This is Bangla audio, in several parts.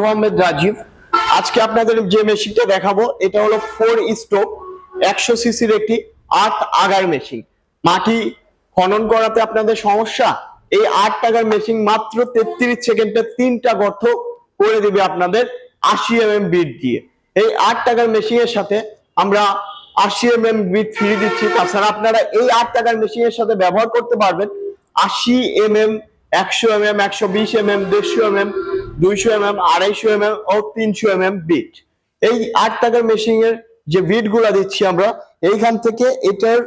আহমেদ রাজীব। আজকে আপনাদের যে মেশিনটা দেখাবো, এটা হলো ফোর স্টোক একশো সিসির একটি আট আগার মেশিন। মাটি খনন করাতে আপনাদের সমস্যা? এই আট টাকার মেশিন মাত্র তেত্রিশ সেকেন্ডে তিনটা গর্ত করে দিবে আপনাদের আশি এম এম বিট দিয়ে। এই আট টাকার মেশিনের সাথে আমরা আশি এম এম বিট ফ্রি দিচ্ছি। তাছাড়া আপনারা এই আট টাকার মেশিনের সাথে ব্যবহার করতে পারবেন আশি এম এম একশো এম এম একশো বিশ এম এম দেড়শো এম এম দুইশো এম এম আড়াইশো এম এম ও তিনশো এম এম বিট। এই আট টাকার মেশিনের যে বিটগুলা দিচ্ছি আমরা, এইখান থেকে এটার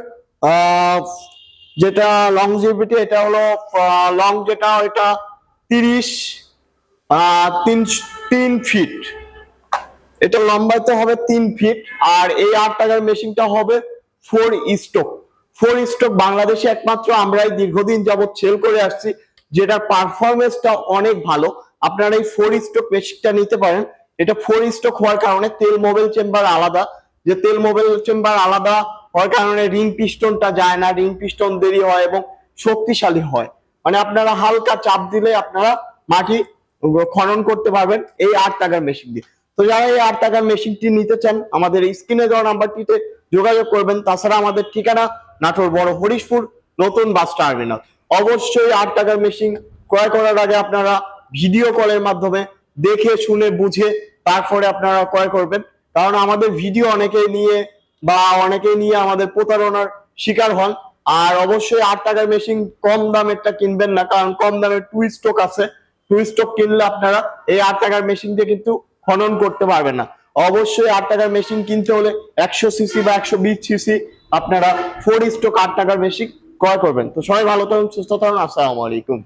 যেটা লংজিভিটি এটা হলো লং যেটা, এটা তিরিশ তিন তিন ফিট এটা লম্বাইতে হবে তিন ফিট আর এই আট টাকার মেশিনটা হবে ফোর স্টক ফোর স্টক বাংলাদেশে একমাত্র আমরাই দীর্ঘদিন যাবৎ সেল করে আসছি, যেটার পারফরমেন্সটা অনেক ভালো। আপনারা এই ফোর স্টক মেশিনটা নিতে পারেন। এটা ফোর স্টক হওয়ার কারণে তেল মোবাইল চেম্বার আলাদা। যে তেল মোবাইল চেম্বার আলাদা হওয়ার কারণে রিং পিস্টনটা যায় না রিং পিস্টন দেরি হয় এবং শক্তিশালী হয়। মানে আপনারা হালকা চাপ দিলে আপনারা মাটি খনন করতে পারবেন এই আট টাকার মেশিন দিয়ে। তো যারা এই আট টাকার মেশিনটি নিতে চান, আমাদের স্ক্রিনে দেওয়া নাম্বারটিতে যোগাযোগ করবেন। তাছাড়া আমাদের ঠিকানা নাটোর বড় হরিশপুর, নতুন বাস টার্মিনাল অবশ্যই আট টাকার মেশিন ক্রয় করার আগে আপনারা ভিডিও কলের মাধ্যমে দেখে, শুনে, বুঝে তারপরে আপনারা ক্রয় করবেন। কারণ আমাদের ভিডিও অনেকেই নিয়ে বা অনেকেই নিয়ে আমাদের প্রতারণার শিকার হন। আর অবশ্যই আট টাকার মেশিন কম দামেরটা কিনবেন না, কারণ কম দামের টু স্টক আছে। টু স্টক কিনলে আপনারা এই আট টাকার মেশিন দিয়ে কিন্তু খনন করতে পারবেন না। অবশ্যই আট টাকার মেশিন কিনতে হলে একশো সিসি বা একশো বিশ সিসি আপনারা ফোর স্টক আট টাকার মেশিন ক্রয় করবেন। তো সবাই ভালো থাকুন, সুস্থ থাকুন, আসসালামু আলাইকুম।